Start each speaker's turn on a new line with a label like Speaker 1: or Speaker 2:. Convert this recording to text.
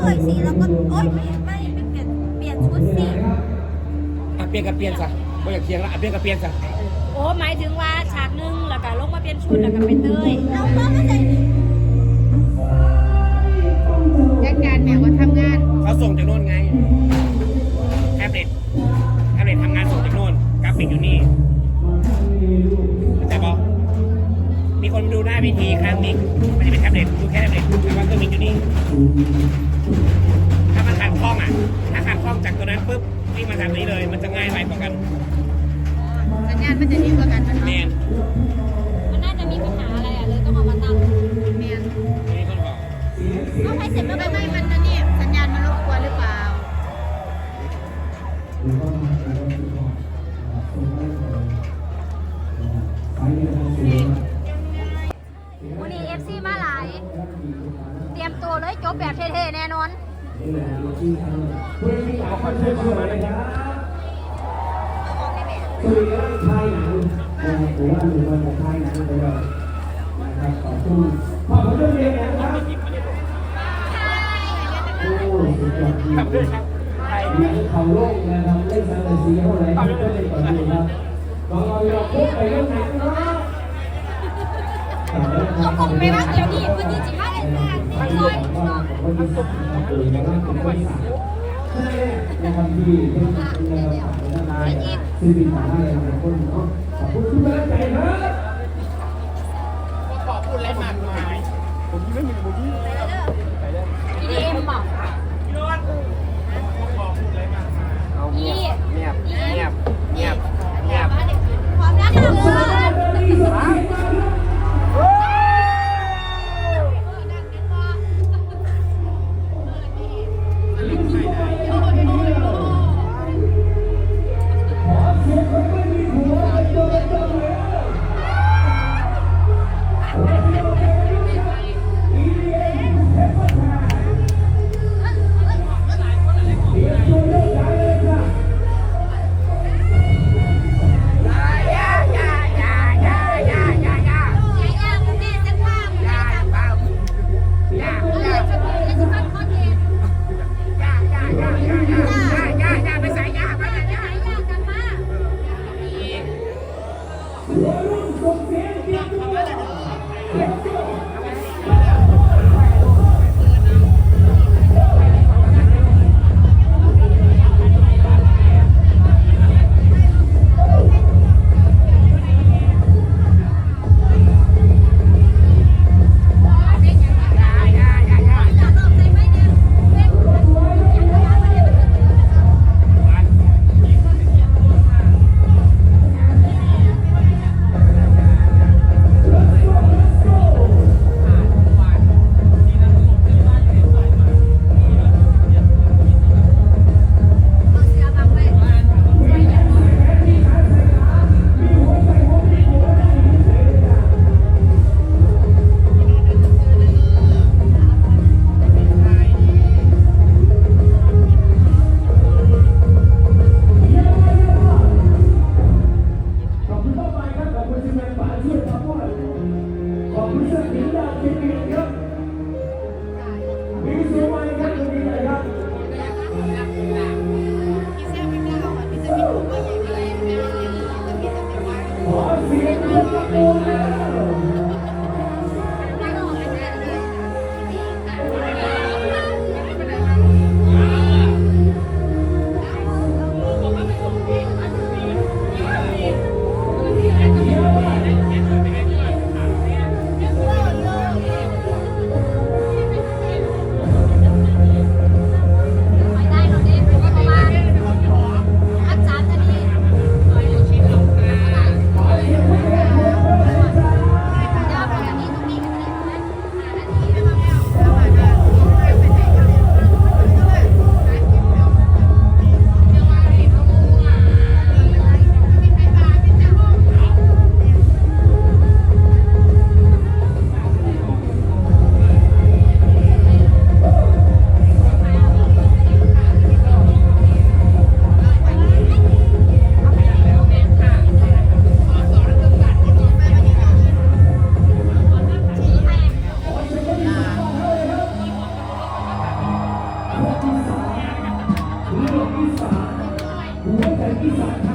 Speaker 1: เอ่ยสีแล้วก็โอ๊ยไม่ไม่ไม่เปลี่ยนเปลี่ยนชุดสิ
Speaker 2: อะเปลี่ยนกับเปลี่ยนซะไม่อยากเทียงแล้วอะเปลี่ยนกับเปลี่ยนซะ
Speaker 3: โอ้หมายถึงว่าฉากหนึงแล้วก็ลงมาเปลี่ยนชุดแล้วก็เป็นเต้ย
Speaker 1: เราก็ไม่ได้
Speaker 4: จัดการแม่ว่าทำงาน
Speaker 2: เขาส่งจากโน่นไงแท็บเล็ตแท็บเล็ตทำงานส่งจากโน่นกราฟิกอยู่นี่เข้าใจปะมีคนมาดูหน้าวิธีข้างมิกมันจะเป็นแท็บเล็ตดูแค่แท็บเล็ตแต่ว่าเครื่องมิกอยู่นี่ ถ้ามันขาดคล้องอะ ถ้าขาดคล้องจากตัวนั้นปุ๊บวิ่งมาทางนี้เลย มันจะง่ายไปกว่ากัน
Speaker 4: สัญญาณมันจะดีกว่ากันมัน
Speaker 2: แม
Speaker 4: เนาะ
Speaker 2: น
Speaker 3: มันน่าจะมีปัญหาอะไรอะเลยต้องเอามาตั้ง
Speaker 4: แม่น
Speaker 2: มีคนบอก
Speaker 1: เอาให้เสร็จแล้ว
Speaker 4: ไม่ไม่มัน รี
Speaker 3: ยมตัวเลยจบแบบเท่ๆแน่นอน
Speaker 5: สวัสดีครับชายหนังนะครับผมว่าหนึ่งวันของชายหนังไปเลยนะครับขอบคุณขอบคุณเรื่องเรียนนะครับโอ้สุดยอดจริงเลยอยากให้เขาโลกนะครับเล่นสังเกตสีเท่าไรก็เล่นก่อนดีครับลองเอาเราพบไปเรื่องไหนนะ
Speaker 3: เขาคงไปว่าเดี๋ยวนี้วันนี้จิมาเลยจ้าซอย
Speaker 5: วันที่สิบครับเอยนะครับเป็นวันที่สามนะครับที่เป็นนะครับซึ่งเป็นฐานะอะไรของคนเนาะขอบคุณทุกท่านใจนะ
Speaker 2: ขอพูดอะไรมากมายผมยังไม่มีผมยั
Speaker 1: ว
Speaker 3: ใ